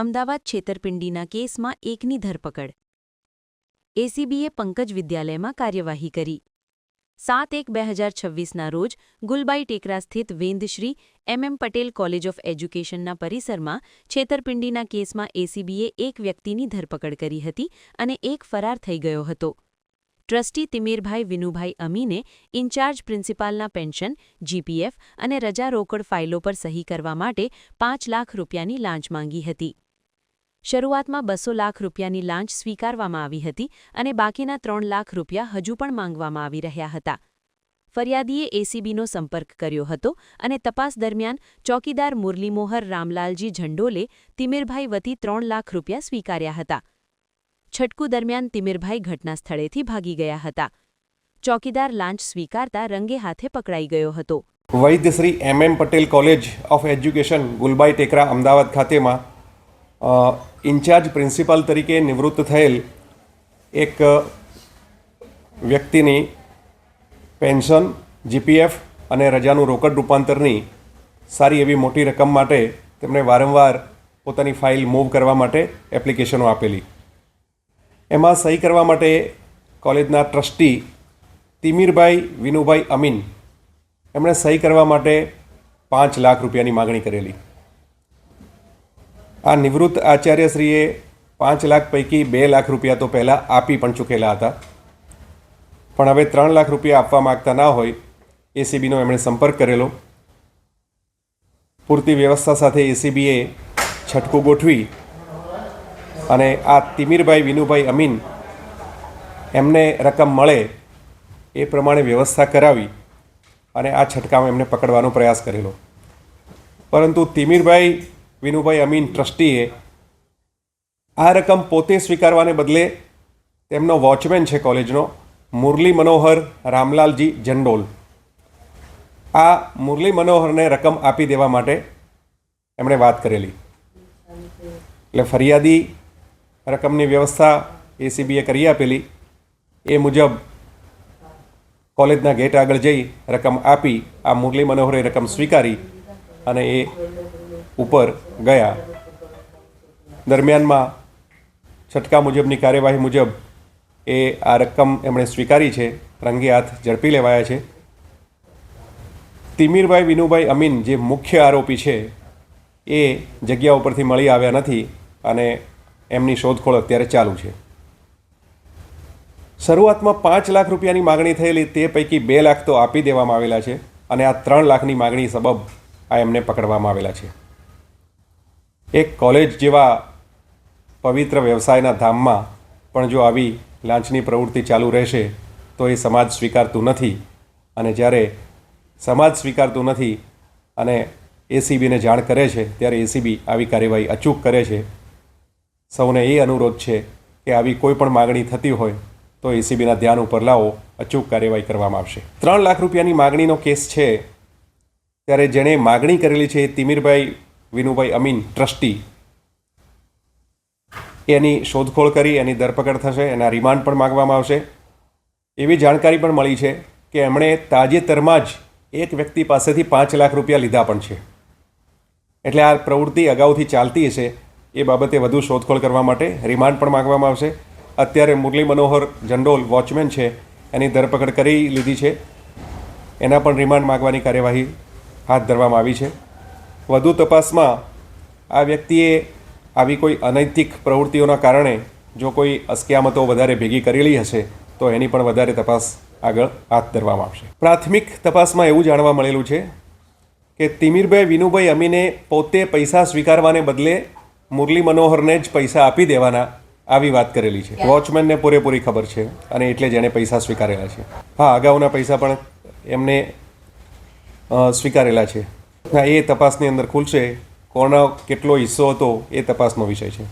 અમદાવાદ છેતરપિંડીના કેસમાં એકની ધરપકડ. એસીબીએ પંકજ વિદ્યાલયમાં કાર્યવાહી કરી. સાત એક બે હજાર છવ્વીસના રોજ ગુલબાઈ ટેકરા સ્થિત Vaidyashri M M Patel college of એજ્યુકેશનના પરિસરમાં છેતરપિંડીના કેસમાં એસીબીએ એક વ્યક્તિની ધરપકડ કરી હતી અને એક ફરાર થઈ ગયો હતો. ટ્રસ્ટી તિમીરભાઈ વિનુભાઈ અમીને ઇન્ચાર્જ પ્રિન્સિપાલના પેન્શન, જીપીએફ અને રજા રોકડ ફાઇલો પર સહી કરવા માટે પાંચ લાખ રૂપિયાની લાંચ માંગી હતી. શરૂઆતમાં બસો લાખ રૂપિયાની લાંચ સ્વીકારવામાં આવી હતી અને બાકીના ત્રણ લાખ રૂપિયા હજુ પણ માંગવામાં આવી રહ્યા હતા. ફરિયાદીએ એસીબીનો સંપર્ક કર્યો હતો અને તપાસ દરમિયાન ચોકીદાર મુરલીમોહર રામલાલજી ઝંડોલે તિમિરભાઈ વતી ત્રણ લાખ રૂપિયા સ્વીકાર્યા હતા. છટકુ દરમિયાન તિમિરભાઈ ઘટના સ્થળેથી ભાગી ગયા હતા. ચોકીદાર લાંચ સ્વીકારતા રંગે હાથે પકડાઈ ગયો હતો. Vaidya Shri M M Patel College of Education Gulbai Tekra Ahmedabad ખાતેમાં in charge principal તરીકે નિવૃત્ત થયેલ એક વ્યક્તિની પેન્શન, જીપીએફ અને રજાનું રોકડ રૂપાંતરની સારી એવી મોટી રકમ માટે તેમણે વારંવાર પોતાની ફાઇલ મૂવ કરવા માટે એપ્લિકેશનો આપેલી. એમાં સહી કરવા માટે કોલેજના ટ્રસ્ટી તિમીરભાઈ, વિનુભાઈ અમીન એમણે સહી કરવા માટે પાંચ લાખ રૂપિયાની માગણી કરેલી. આ નિવૃત્ત આચાર્યશ્રીએ પાંચ લાખ પૈકી બે લાખ રૂપિયા તો પહેલાં આપી પણ ચૂકેલા હતા. પણ હવે ત્રણ લાખ રૂપિયા આપવા માગતા ના હોય, એસીબીનો એમણે સંપર્ક કરેલો. પૂરતી વ્યવસ્થા સાથે એસીબીએ છટકું ગોઠવી અને આ તિમીરભાઈ, વિનુભાઈ, અમીન એમને રકમ મળે એ પ્રમાણે વ્યવસ્થા કરાવી અને આ છટકામાં એમને પકડવાનો પ્રયાસ કરેલો. પરંતુ તિમીરભાઈ વિનુભાઈ અમીન ટ્રસ્ટીએ આ રકમ પોતે સ્વીકારવાને બદલે તેમનો વોચમેન છે કોલેજનો, મુરલી મનોહર રામલાલજી જંડોલ. આ મુરલી મનોહરને રકમ આપી દેવા માટે એમણે વાત કરેલી. એટલે ફરિયાદી રકમની વ્યવસ્થા એસીબીએ કરી આપેલી. એ મુજબ કોલેજના ગેટ આગળ જઈ રકમ આપી, આ મુરલી મનોહરે રકમ સ્વીકારી અને એ ઉપર ગયા. દરમિયાનમાં છટકા મુજબની કાર્યવાહી મુજબ એ આ રકમ એમણે સ્વીકારી છે. રંગે હાથ ઝડપી લેવાયા છે. તિમીરભાઈ, વિનુભાઈ અમીન જે મુખ્ય આરોપી છે એ જગ્યા ઉપરથી મળી આવ્યા નથી અને એમની શોધખોળ અત્યારે ચાલુ છે. શરૂઆતમાં પાંચ લાખ રૂપિયાની માગણી થયેલી તે પૈકી બે લાખ તો આપી દેવામાં આવેલા છે અને આ ત્રણ લાખની માગણી સબબ આ એમને પકડવામાં આવેલા છે. એક કોલેજ જેવા પવિત્ર વ્યવસાયના ધામમાં પણ જો આવી લાંચની પ્રવૃત્તિ ચાલુ રહેશે, તો એ સમાજ સ્વીકારતું નથી. અને જ્યારે સમાજ સ્વીકારતું નથી અને એસીબીને જાણ કરે છે, ત્યારે એસીબી આવી કાર્યવાહી અચૂક કરે છે. સૌને એ અનુરોધ છે કે આવી કોઈ પણ માગણી થતી હોય, તો એસીબીના ધ્યાન ઉપર લાવો, અચૂક કાર્યવાહી કરવામાં આવશે. ત્રણ લાખ રૂપિયાની માગણીનો કેસ છે. ત્યારે જેણે માગણી કરેલી છે એ તિમીરભાઈ વિનુભાઈ અમીન, ટ્રસ્ટી. એની શોધખોળ કરી, એની ધરપકડ થશે, એના રિમાન્ડ પણ માગવામાં આવશે. એવી જાણકારી પણ મળી છે કે એમણે તાજેતરમાં જ એક વ્યક્તિ પાસેથી પાંચ લાખ રૂપિયા લીધા પણ છે. એટલે આ પ્રવૃત્તિ અગાઉથી ચાલતી હશે, એ બાબતે વધુ શોધખોળ કરવા માટે રિમાન્ડ પણ માગવામાં આવશે. અત્યારે મુરલી મનોહર જંડોલ વોચમેન છે, એની ધરપકડ કરી લીધી છે. એના પણ રિમાન્ડ માગવાની કાર્યવાહી હાથ ધરવામાં આવી છે. વધુ તપાસમાં આ વ્યક્તિએ આવી કોઈ અનૈતિક પ્રવૃત્તિઓના કારણે જો કોઈ અસ્કયામતો વધારે ભેગી કરેલી હશે તો એની પણ વધારે તપાસ આગળ હાથ ધરવામાં આવશે. પ્રાથમિક તપાસમાં એવું જાણવા મળેલું છે કે તિમીરભાઈ વિનુભાઈ અમીને પોતે પૈસા સ્વીકારવાને બદલે મુરલી મનોહરને જ પૈસા આપી દેવાના આવી વાત કરેલી છે. વોચમેનને પૂરેપૂરી ખબર છે અને એટલે જ એણે પૈસા સ્વીકારેલા છે. હા અગાઉના પૈસા પણ એમને સ્વીકારેલા છે. હા એ તપાસની અંદર ખુલશે. કોનો કેટલો હિસ્સો હતો એ તપાસનો વિષય છે.